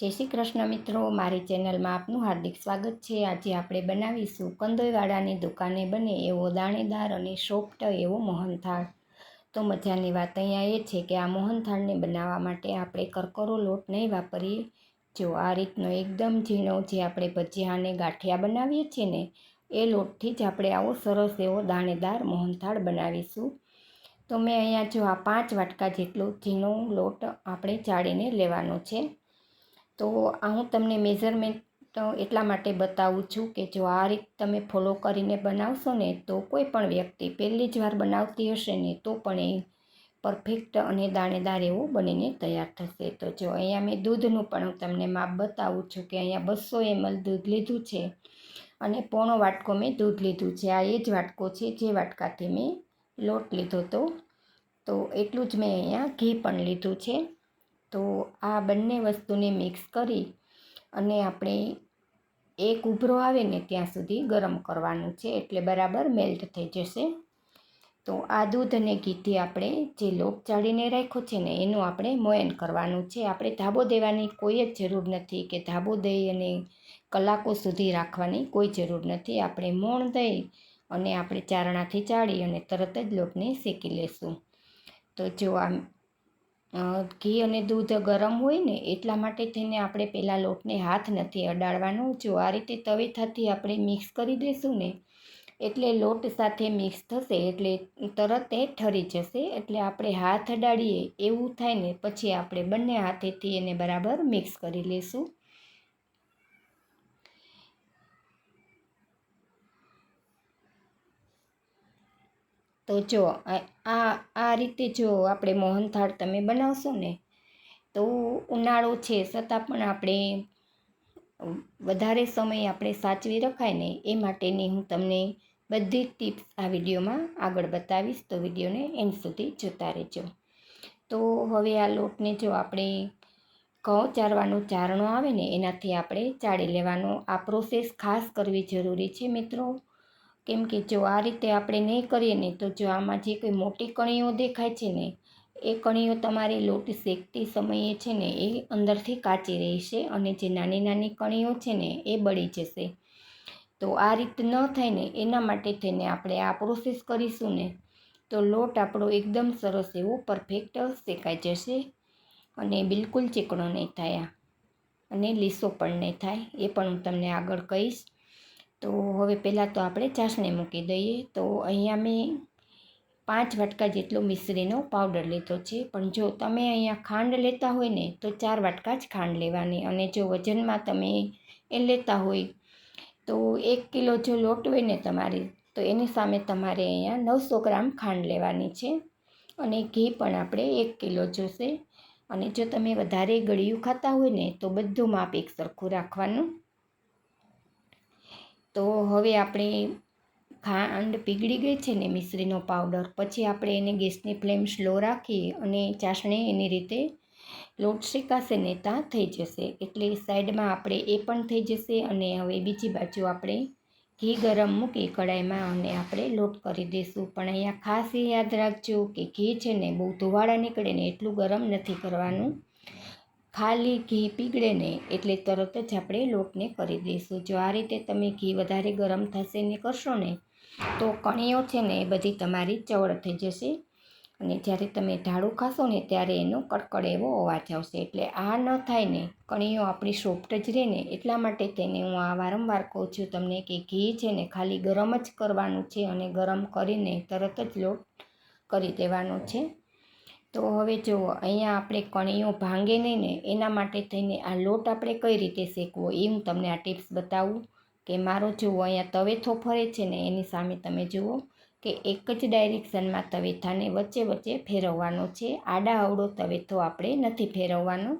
જય શ્રી કૃષ્ણ મિત્રો, મારી ચેનલમાં આપનું હાર્દિક સ્વાગત છે. આજે આપણે બનાવીશું કંદોઈવાળાની દુકાને બને એવો દાણેદાર અને સોફ્ટ એવો મોહનથાળ. તો મજાની વાત અહીંયા એ છે કે આ મોહનથાળને બનાવવા માટે આપણે કરકરો લોટ નહીં વાપરીએ. જો આ રીતનો એકદમ ઝીણો જે આપણે ભજીયા અને ગાંઠિયા બનાવીએ છીએ ને, એ લોટથી જ આપણે આવો સરસ એવો દાણેદાર મોહનથાળ બનાવીશું. તો મેં અહીંયા જો આ પાંચ વાટકા જેટલો ઝીણો લોટ આપણે ચાળીને લેવાનો છે. તો હું તમને મેઝરમેન્ટ એટલા માટે બતાવું છું કે જો આ રીત તમે ફોલો કરીને બનાવશો ને તો કોઈ પણ વ્યક્તિ પહેલી જ વાર બનાવતી હશે ને તો પણ એ પરફેક્ટ અને દાણેદાર એવું બનીને તૈયાર થશે. તો જો અહીંયા મેં દૂધનું પણ હું તમને માપ બતાવું છું કે અહીંયા બસો એમએલ દૂધ લીધું છે અને પોણો વાટકો મેં દૂધ લીધું છે. આ એ જ વાટકો છે જે વાટકાથી મેં લોટ લીધો હતો. તો એટલું જ મેં અહીંયા ઘી પણ લીધું છે. તો આ બંને વસ્તુને મિક્સ કરી અને આપણે એક ઉભરો આવે ને ત્યાં સુધી ગરમ કરવાનું છે એટલે બરાબર મેલ્ટ થઈ જશે. તો આ દૂધ અને ઘીથી આપણે જે લોટ ચાળીને રાખ્યો છે ને એનું આપણે મોયન કરવાનું છે. આપણે ધાબો દેવાની કોઈ જ જરૂર નથી કે ધાબો દઈ અને કલાકો સુધી રાખવાની કોઈ જરૂર નથી. આપણે મોણ દઈ અને આપણે ચારણાથી ચાળી અને તરત જ લોટને શેકી લેશું. તો જો આ ઘી અને દૂધ ગરમ હોય ને એટલા માટે થઈને આપણે પહેલાં લોટને હાથ નથી અડાડવાનો. જો આ રીતે તવેથાથી આપણે મિક્સ કરી દઈશું ને, એટલે લોટ સાથે મિક્સ થશે, એટલે તરત એ ઠરી જશે. એટલે આપણે હાથ અડાડીએ એવું થાય ને, પછી આપણે બંને હાથેથી એને બરાબર મિક્સ કરી લઈશું. તો જો, આ આ રીતે જો આપણે મોહનથાળ તમે બનાવશો ને, તો ઉનાળો છે, છતાં પણ આપણે વધારે સમય આપણે સાચવી રખાય ને, એ માટેની હું તમને બધી ટિપ્સ આ વિડીયોમાં આગળ બતાવીશ. તો વિડીયોને એન્ડ સુધી જોતા રહેજો. તો હવે આ લોટને જો આપણે ઘઉં ચારવાનો ચારણો આવે ને, એનાથી આપણે ચાળી લેવાનો. આ પ્રોસેસ ખાસ કરવી જરૂરી છે મિત્રો. કેમ કે જો આ રીતે આપણે નહીં કરીએ ને, તો જો આમાં જે કોઈ મોટી કણીઓ દેખાય છે ને, એ કણીઓ તમારે લોટ શેકતી સમયે છે ને, એ અંદરથી કાચી રહેશે અને જે નાની નાની કણીઓ છે ને, એ બળી જશે. તો આ રીત ન થાય ને, એના માટે થઈને આપણે આ પ્રોસેસ કરીશું ને, તો લોટ આપણો એકદમ સરસ એવો પરફેક્ટ શેકાઈ જશે અને બિલકુલ ચીકણો નહીં થાય અને લીસો પણ નહીં થાય, એ પણ હું તમને આગળ કહીશ. તો હવે પહેલાં તો આપણે ચાસણી મૂકી દઈએ. તો અહીંયા મેં પાંચ વાટકા જેટલો મિશ્રીનો પાવડર લીધો છે. પણ જો તમે અહીંયા ખાંડ લેતા હોય ને, તો ચાર વાટકા જ ખાંડ લેવાની. અને જો વજનમાં તમે એ લેતા હોય, તો એક કિલો જો લોટ હોય ને તમારી, તો એની સામે તમારે અહીંયા નવસો ગ્રામ ખાંડ લેવાની છે. અને ઘી પણ આપણે એક કિલો જોશે. અને જો તમે વધારે ગળ્યું ખાતા હોય ને, તો બધું માપ એક સરખું રાખવાનું. હવે આપણે ખાંડ પીગળી ગઈ છે ને મિશ્રીનો પાવડર, પછી આપણે એને ગેસની ફ્લેમ સ્લો રાખી અને ચાસણી એની રીતે લોટ શેકાશે ને ત્યાં થઈ જશે. એટલે સાઈડમાં આપણે એ પણ થઈ જશે અને હવે બીજી બાજુ આપણે ઘી ગરમ મૂકી કડાઈમાં અને આપણે લોટ કરી દઈશું. પણ અહીંયા ખાસ એ યાદ રાખજો કે ઘી છે ને બહુ ધોવાળા નીકળે ને એટલું ગરમ નથી કરવાનું. ખાલી ઘી પીગળે ને એટલે તરત જ આપણે લોટને કરી દઈશું. જો આ રીતે તમે ઘી વધારે ગરમ થશે ને કરશો ને, તો કણીઓ છે ને એ બધી તમારી ચવડ થઈ જશે. અને જ્યારે તમે ઢાળું ખાશો ને ત્યારે એનો કડકડ એવો અવાજ આવશે. એટલે આ ન થાય ને, કણીઓ આપણી સોફ્ટ જ રહે ને, એટલા માટે તેને હું આ વારંવાર કહું છું તમને કે ઘી છે ને ખાલી ગરમ જ કરવાનું છે અને ગરમ કરીને તરત જ લોટ કરી દેવાનો છે. તો હવે જુઓ, અહીંયા આપણે કણીઓ ભાંગે નહીં ને, એના માટે થઈને આ લોટ આપણે કઈ રીતે શેકવો એ હું તમને આ ટિપ્સ બતાવું કે મારો જુઓ, અહીંયા તવેથો ફરે છે ને, એની સામે તમે જુઓ કે એક જ ડાયરેક્શનમાં તવેથાને વચ્ચે વચ્ચે ફેરવવાનો છે. આડા અવડો તવેથો આપણે નથી ફેરવવાનો.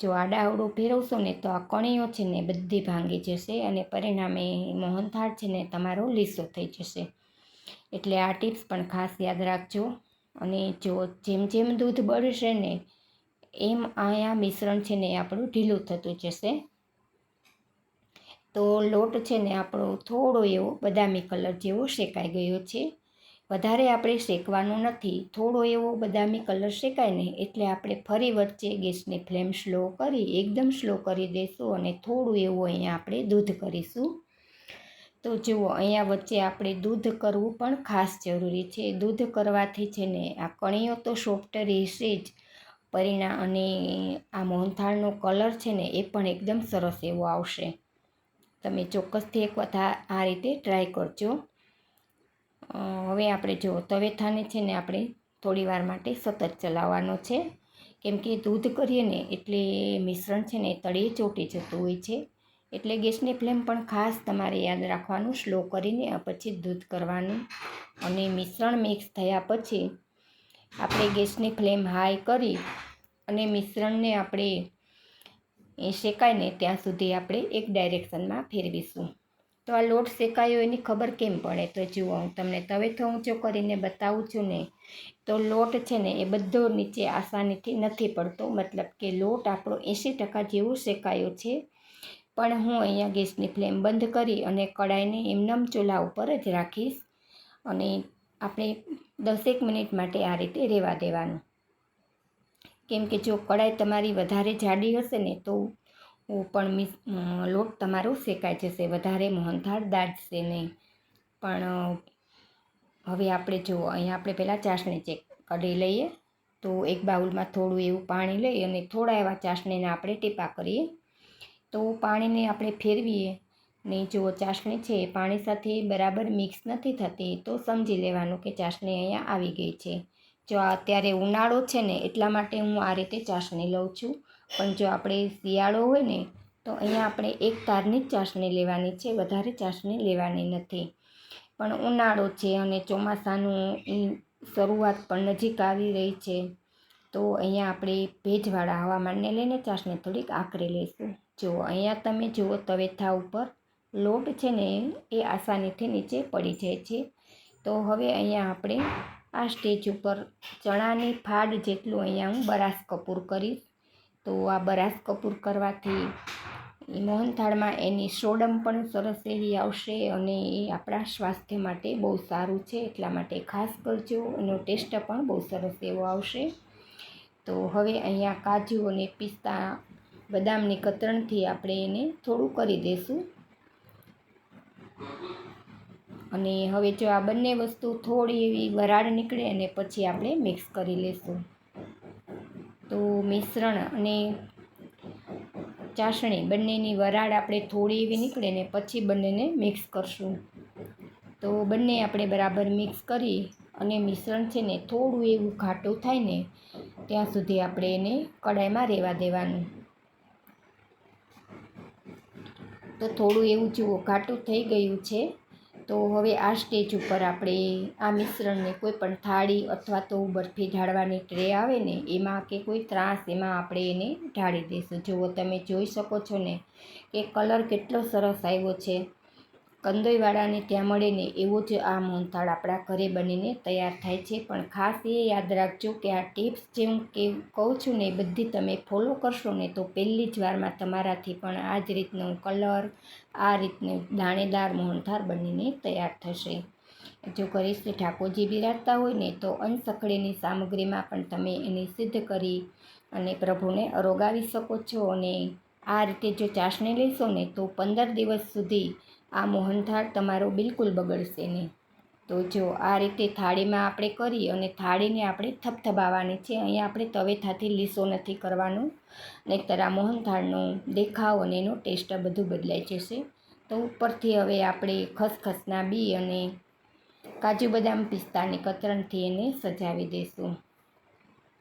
જો આડા અવડો ફેરવશો ને, તો આ કણીઓ છે ને, બધી ભાંગી જશે અને પરિણામે મોહનથાળ છે ને, તમારો લીસો થઈ જશે. એટલે આ ટિપ્સ પણ ખાસ યાદ રાખજો. અને જો જેમ જેમ દૂધ બળશે ને, એમ અહીંયા મિશ્રણ છે ને આપણું ઢીલું થતું જશે. તો લોટ છે ને આપણો થોડો એવો બદામી કલર જેવો શેકાઈ ગયો છે. વધારે આપણે શેકવાનો નથી, થોડો એવો બદામી કલર શેકાય ને એટલે આપણે ફરી વચ્ચે ગેસની ફ્લેમ સ્લો કરી, એકદમ સ્લો કરી દઈશું અને થોડું એવું અહીંયા આપણે દૂધ કરીશું. તો જુઓ, અહીંયા વચ્ચે આપણે દૂધ કરવું પણ ખાસ જરૂરી છે. દૂધ કરવાથી છે ને, આ કણીઓ તો સોફ્ટ રહેશે જ. પરિણામ અને આ મોહનથાળનો કલર છે ને, એ પણ એકદમ સરસ એવો આવશે. તમે ચોક્કસથી એક વખત આ રીતે ટ્રાય કરજો. હવે આપણે જો તવેથાને છે ને, આપણે થોડી વાર માટે સતત ચલાવવાનો છે. કેમ કે દૂધ કરીએ ને, એટલે મિશ્રણ છે ને તળીએ ચોટી જતું હોય છે. એટલે ગેસની ફ્લેમ પણ ખાસ તમારે યાદ રાખવાનું, સ્લો કરીને પછી દૂધ કરવાનું અને મિશ્રણ મિક્સ થયા પછી આપણે ગેસની ફ્લેમ હાઈ કરી અને મિશ્રણને આપણે એ શેકાય ને ત્યાં સુધી આપણે એક ડાયરેક્શનમાં ફેરવીશું. તો આ લોટ શેકાયો એની ખબર કેમ પડે? તો જુઓ, હું તમને તવેથો ઊંચો કરીને બતાવું છું ને, તો લોટ છે ને, એ બધો નીચે આસાનીથી નથી પડતો. મતલબ કે લોટ આપણો એંસી ટકા જેવો શેકાયો છે. પણ હું અહીંયા ગેસની ફ્લેમ બંધ કરી અને કડાઈને એમનમ ચૂલા ઉપર જ રાખીશ અને આપણે દસેક મિનિટ માટે આ રીતે રહેવા દેવાનું. કેમ કે જો કડાઈ તમારી વધારે જાડી હશે ને તો પણ લોટ તમારો શેકાઈ જશે, વધારે મોહનથાળ દાટશે નહીં. પણ હવે આપણે જો અહીંયા આપણે પહેલાં ચાસણી ચેક કરી લઈએ, તો એક બાઉલમાં થોડું એવું પાણી લઈ અને થોડા એવા ચાસણીના આપણે ટીપા કરીએ. તો પાણીને આપણે ફેરવીએ. ને જો ચાસણી છે પાણી સાથે બરાબર મિક્સ નથી થતી, તો સમજી લેવાનું કે ચાસણી અહીંયા આવી ગઈ છે. જો અત્યારે ઉનાળો છે ને, એટલા માટે હું આ રીતે ચાસણી લઉં છું. પણ જો આપણે શિયાળો હોય ને, તો અહીંયા આપણે એક તારની જ ચાસણી લેવાની છે, વધારે ચાસણી લેવાની નથી. પણ ઉનાળો છે અને ચોમાસાનું શરૂઆત પણ નજીક આવી રહી છે, તો અહીંયા આપણે ભેજવાળા હવામાનને લઈને ચાસણી થોડીક આકરી લઈશું. જુઓ અહીંયા તમે જુઓ તવેથા ઉપર લોટ છે ને એ આસાનીથી નીચે પડી જાય છે. તો હવે અહીંયા આપણે આ સ્ટેજ ઉપર ચણાની ફાડ જેટલું અહીંયા હું બરાસ કપૂર કરીશ. તો આ બરાસ કપૂર કરવાથી મોહનથાળમાં એની સોડમ પણ સરસ એવી આવશે અને એ આપણા સ્વાસ્થ્ય માટે બહુ સારું છે. એટલા માટે ખાસ કરજો, એનો ટેસ્ટ પણ બહુ સરસ એવો આવશે. તો હવે અહીંયા કાજુ અને પિસ્તા બદામની કતરણથી આપણે એને થોડું કરી દઈશું. અને હવે જો આ બંને વસ્તુ થોડી એવી વરાળ નીકળે અને પછી આપણે મિક્સ કરી લઈશું. તો મિશ્રણ અને ચાસણી બંનેની વરાળ આપણે થોડી એવી નીકળે ને પછી બંનેને મિક્સ કરશું. તો બંને આપણે બરાબર મિક્સ કરી અને મિશ્રણ છે ને થોડું એવું ઘાટું થાય ને, ત્યાં સુધી આપણે એને કડાઈમાં રહેવા દેવાનું. તો થોડું એવું જુઓ, ઘાટું થઈ ગયું છે. તો હવે આ સ્ટેજ ઉપર આપણે આ મિશ્રણને કોઈ પણ થાળી અથવા તો બરફી ઢાળવાની ટ્રે આવે ને, એમાં કે કોઈ ત્રાસ, એમાં આપણે એને ઢાળી દઈશું. જુઓ, તમે જોઈ શકો છો ને કે કલર કેટલો સરસ આવ્યો છે. કંદોઈવાળાને ત્યાં મળે ને એવો જ આ મોહનથાળ આપણા ઘરે બનીને તૈયાર થાય છે. પણ ખાસ એ યાદ રાખજો કે આ ટિપ્સ જે હું કે કહું છું ને એ બધી તમે ફોલો કરશો ને તો પહેલી જ વારમાં તમારાથી પણ આ જ રીતનો કલર, આ રીતનું દાણેદાર મોહનથાળ બનીને તૈયાર થશે. જો ઘરે ઠાકોરજી બિરાજતા હોય ને તો અનસખડીની સામગ્રીમાં પણ તમે એને સિદ્ધ કરી અને પ્રભુને અરોગાવી શકો છો અને આ રીતે જો ચાસણી લેશો ને તો પંદર દિવસ સુધી આ મોહનથાળ તમારો બિલકુલ બગડશે નહીં. તો જો આ રીતે થાળીમાં આપણે કરી અને થાળીને આપણે થપથપાવવાની છે, અહીંયા આપણે તવેથાથી લીસો નથી કરવાનું. નહીંતર આ મોહનથાળનો દેખાવ અને એનો ટેસ્ટ બધું બદલાઈ જશે. તો ઉપરથી હવે આપણે ખસખસના બી અને કાજુ બદામ પિસ્તાની કતરણથી એને સજાવી દઈશું.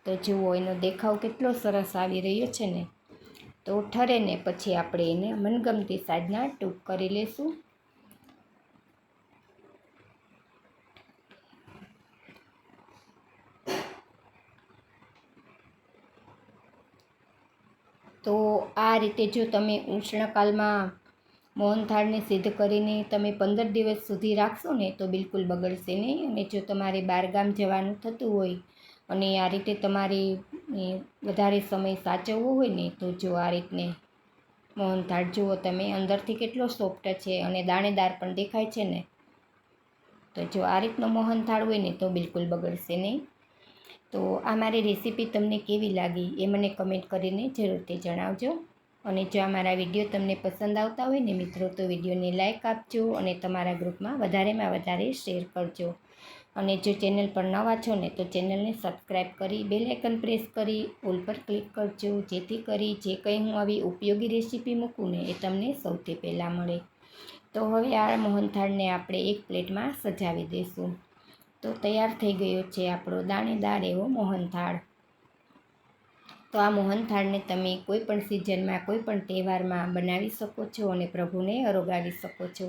તો જુઓ એનો દેખાવ કેટલો સરસ આવી રહ્યો છે ને. તો ઠરે ને પછી આપણે એને મનગમતી સાઈઝના ટૂંક કરી લઈશું તો આ રીતે જો તમે ઉષ્ણકાલમાં મોહનથાળને સિદ્ધ કરીને તમે પંદર દિવસ સુધી રાખશો ને તો બિલકુલ બગડશે નહીં. અને જો તમારે બહારગામ જવાનું થતું હોય અને આ રીતે તમારે વધારે સમય સાચવવો હોય ને, તો જો આ રીતને મોહનથાળ જુઓ તમે, અંદરથી કેટલો સોફ્ટ છે અને દાણેદાર પણ દેખાય છે ને. તો જો આ રીતનો મોહનથાળ હોય ને, તો બિલકુલ બગડશે નહીં. તો આ મારી રેસીપી તમને કેવી લાગી એ મને કમેન્ટ કરીને જરૂરથી જણાવજો. અને જો આ મારા વીડિયો તમને પસંદ આવતા હોય ને મિત્રો, તો વિડીયોને લાઇક આપજો અને તમારા ગ્રુપમાં વધારેમાં વધારે શેર કરજો. અને જો ચેનલ પર નવા છો ને, તો ચેનલને સબસ્ક્રાઈબ કરી, બેલ આઇકન પ્રેસ કરી, ઓલ પર ક્લિક કરજો, જેથી કરી જે કંઈ હું આવી ઉપયોગી રેસીપી મૂકું ને, એ તમને સૌથી પહેલાં મળે. તો હવે આ મોહનથાળને આપણે એક પ્લેટમાં સજાવી દઈશું તો તૈયાર થઈ ગયો છે આપણો દાણેદાર એવો મોહનથાળ. તો આ મોહનથાળને તમે કોઈ પણ સિઝનમાં, કોઈ પણ તહેવારમાં બનાવી શકો છો અને પ્રભુને અરોગાવી શકો છો.